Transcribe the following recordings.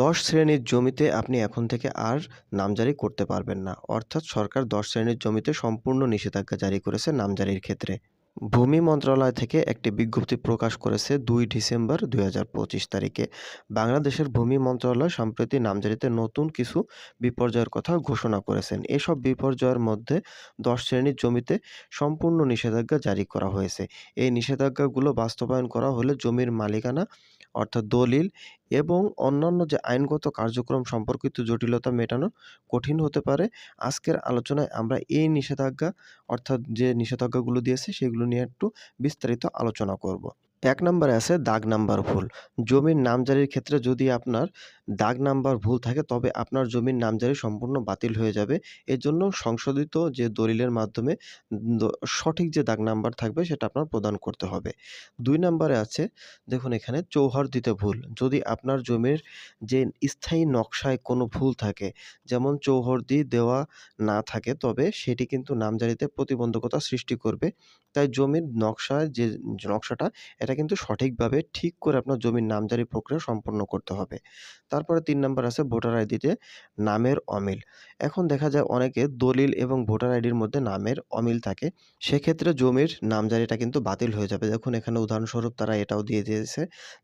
দশ শ্রেণির জমিতে আপনি এখন থেকে আর নামজারি করতে পারবেন না। অর্থাৎ সরকার দশ শ্রেণির জমিতে সম্পূর্ণ নিষেধাজ্ঞা জারি করেছে নামজারির ক্ষেত্রে। ভূমি মন্ত্রণালয় থেকে একটি বিজ্ঞপ্তি প্রকাশ করেছে দুই ডিসেম্বর দুই হাজার পঁচিশ তারিখে। বাংলাদেশের ভূমি মন্ত্রণালয় সম্প্রতি নামজারিতে নতুন কিছু বিপর্যয়ের কথা ঘোষণা করেছেন। এসব বিপর্যয়ের মধ্যে দশ শ্রেণির জমিতে সম্পূর্ণ নিষেধাজ্ঞা জারি করা হয়েছে। এই নিষেধাজ্ঞাগুলো বাস্তবায়ন করা হলে জমির মালিকানা অর্থাৎ দলিল এবং অন্যান্য যে আইনগত কার্যক্রম সম্পর্কিত জটিলতা মেটানো কঠিন হতে পারে। আজকের আলোচনায় আমরা এই নিষেধাজ্ঞা অর্থাৎ যে নিষেধাজ্ঞাগুলো দিয়েছে, সেগুলো নিয়ে একটু বিস্তারিত আলোচনা করব। এক নম্বরে আছে দাগ নাম্বার ভুল। জমির নামজারির ক্ষেত্রে যদি আপনার দাগ নাম্বার ভুল থাকে, তবে আপনার জমির নামজারি সম্পূর্ণ বাতিল হয়ে যাবে। এর জন্য সংশোধিত যে দলিলের মাধ্যমে সঠিক যে দাগ নাম্বার থাকবে, সেটা আপনার প্রদান করতে হবে। দুই নম্বরে আছে, দেখুন এখানে, চৌহার দিতে ভুল। যদি আপনার জমির যে স্থায়ী নকশায় কোনো ভুল থাকে, যেমন চৌহদ্দি দেওয়া না থাকে, তবে সেটি কিন্তু নামজারিতে প্রতিবন্ধকতা সৃষ্টি করবে। তাই জমির নকশায় যে নকশাটা, এটা কিন্তু সঠিকভাবে ঠিক করে আপনার জমির নামজারি প্রক্রিয়া সম্পন্ন করতে হবে। তারপরে তিন নম্বর আছে ভোটার আইডিতে নামের অমিল। এখন দেখা যায় অনেকে দলিল এবং ভোটার আইডির মধ্যে নামের অমিল থাকে। সেক্ষেত্রে জমির নামজারিটা কিন্তু বাতিল হয়ে যাবে। দেখুন, এখানে উদাহরণস্বরূপ তারা এটাও দিয়ে দিয়েছে।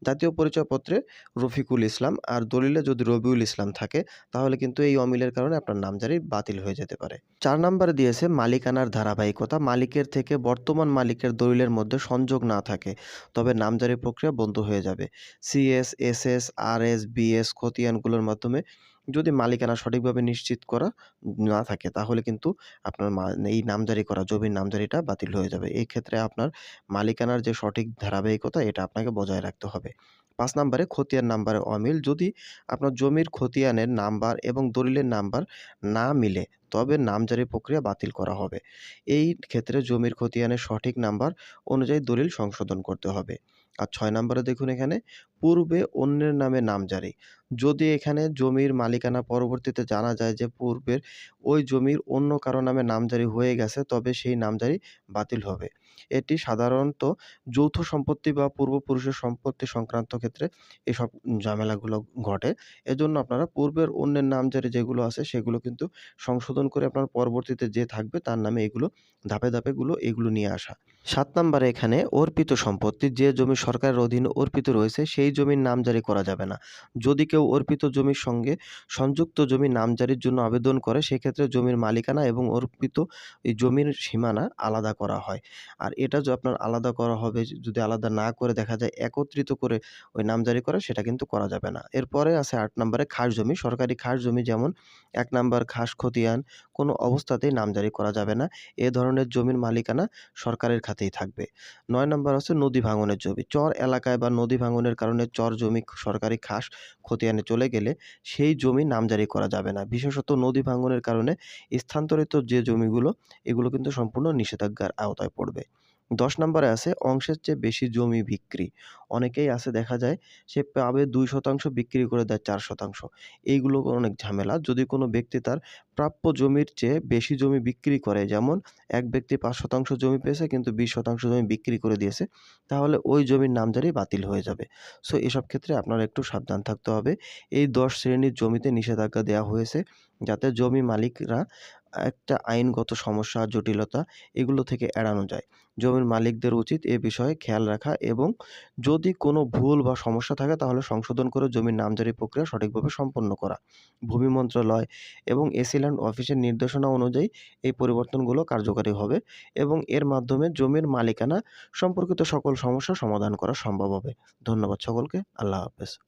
জাতীয় পরিচয়পত্রে রফিকুল ইসলাম আর দলিলে যদি রবিউল ইসলাম থাকে, তাহলে কিন্তু এই অমিলের কারণে আপনার নামজারি বাতিল হয়ে যেতে পারে। চার নম্বরে দিয়েছে মালিকানার ধারাবাহিকতা। মালিকের থেকে বর্তমান মালিকের দলিলের মধ্যে সংযোগ না থাকে। তবে নামজারি প্রক্রিয়া বন্ধ হয়ে যাবে। CS, SS R S BS খতিয়ানগুলোর মাধ্যমে যদি মালিকানা সঠিকভাবে নিশ্চিত করা না থাকে, তাহলে কিন্তু আপনার এই নামজারি করা, জমির নামজারিটা বাতিল হয়ে যাবে। এই ক্ষেত্রে আপনার মালিকানার যে সঠিক ধারাবাহিকতা, এটা আপনাকে বজায় রাখতে হবে। পাঁচ নাম্বারে খতিয়ান নাম্বারে অমিল। যদি আপনার জমির খতিয়ানের নাম্বার এবং দলিলের নাম্বার না মিলে, তবে নামজারি প্রক্রিয়া বাতিল করা হবে। এই ক্ষেত্রে জমির খতিয়ানের সঠিক নাম্বার অনুযায়ী দলিল সংশোধন করতে হবে। আর ছয় নম্বরে দেখুন এখানে, পূর্বে অন্যের নামে নামজারি। যদি এখানে জমির মালিকানা পরবর্তীতে জানা যায় যে পূর্বের ওই জমির অন্য কারও নামে নামজারি হয়ে গেছে, তবে সেই নামজারি বাতিল হবে। এটি সাধারণত যৌথ সম্পত্তি বা পূর্বপুরুষের সম্পত্তি সংক্রান্ত ক্ষেত্রে এসব ঝামেলাগুলো ঘটে। এজন্য আপনারা পূর্বের অন্যের নামজারি যেগুলো আছে, সেগুলো কিন্তু সংশোধন করে আপনার পরবর্তীতে যে থাকবে তার নামে এগুলো, ধাপে ধাপেগুলো এগুলো নিয়ে আসা। সাত নম্বরে এখানে অর্পিত সম্পত্তি, যে জমি সরকারের অধীনে অর্পিত রয়েছে, সেই জমির নামজারি করা যাবে না। যদি কেউ অর্পিত জমির সঙ্গে সংযুক্ত জমি নামজারির জন্য আবেদন করে, সেক্ষেত্রে জমির মালিকানা এবং অর্পিত এই জমির সীমানা আলাদা করা হয়। আর এটা যে আপনার আলাদা করা হবে, যদি আলাদা না করে দেখা যায় একত্রিত করে ওই নামজারি করে, সেটা কিন্তু করা যাবে না। এরপরে আছে আট নম্বরে খাস জমি। সরকারি খাস জমি যেমন এক নম্বর খাস খতিয়ান, কোনো অবস্থাতেই নামজারি করা যাবে না। এ ধরনের জমির মালিকানা সরকারের খাতেই থাকবে। নয় নম্বর হচ্ছে নদী ভাঙনের জমি। চর এলাকায় বা নদী ভাঙনের কারণে চর জমি সরকারি খাস খতিয়ানে চলে গেলে সেই জমি নামজারি করা যাবে না। বিশেষত নদী ভাঙনের কারণে স্থানান্তরিত যে জমিগুলো, এগুলো কিন্তু সম্পূর্ণ নিষেধাজ্ঞার আওতায় পড়বে। দশ নম্বরে আছে অংশের চেয়ে বেশি জমি বিক্রি। অনেকেই আছে দেখা যায় সে পাবে দুই শতাংশ বিক্রি করে দেয় চার শতাংশ। এইগুলো অনেক ঝামেলা। যদি কোনো ব্যক্তি তার প্রাপ্য জমির চেয়ে বেশি জমি বিক্রি করে, যেমন এক ব্যক্তি পাঁচ শতাংশ জমি পেয়েছে কিন্তু বিশ শতাংশ জমি বিক্রি করে দিয়েছে, তাহলে ওই জমির নামজারি বাতিল হয়ে যাবে। সো এসব ক্ষেত্রে আপনার একটু সাবধান থাকতে হবে। এই দশ শ্রেণির জমিতে নিষেধাজ্ঞা দেওয়া হয়েছে যাতে জমি মালিকরা একটা আইনগত সমস্যা, জটিলতা এগুলো থেকে এড়ানো যায়। জমির মালিকদের উচিত এ বিষয়ে খেয়াল রাখা এবং যদি কোনো ভুল বা সমস্যা থাকে তাহলে সংশোধন করে জমির নামজারি প্রক্রিয়া সঠিকভাবে সম্পন্ন করা। ভূমি মন্ত্রণালয় এবং এসিল্যান্ড অফিসের নির্দেশনা অনুযায়ী এই পরিবর্তনগুলো কার্যকারী হবে এবং এর মাধ্যমে জমির মালিকানা সম্পর্কিত সকল সমস্যা সমাধান করা সম্ভব হবে। ধন্যবাদ সকলকে। আল্লাহ হাফেজ।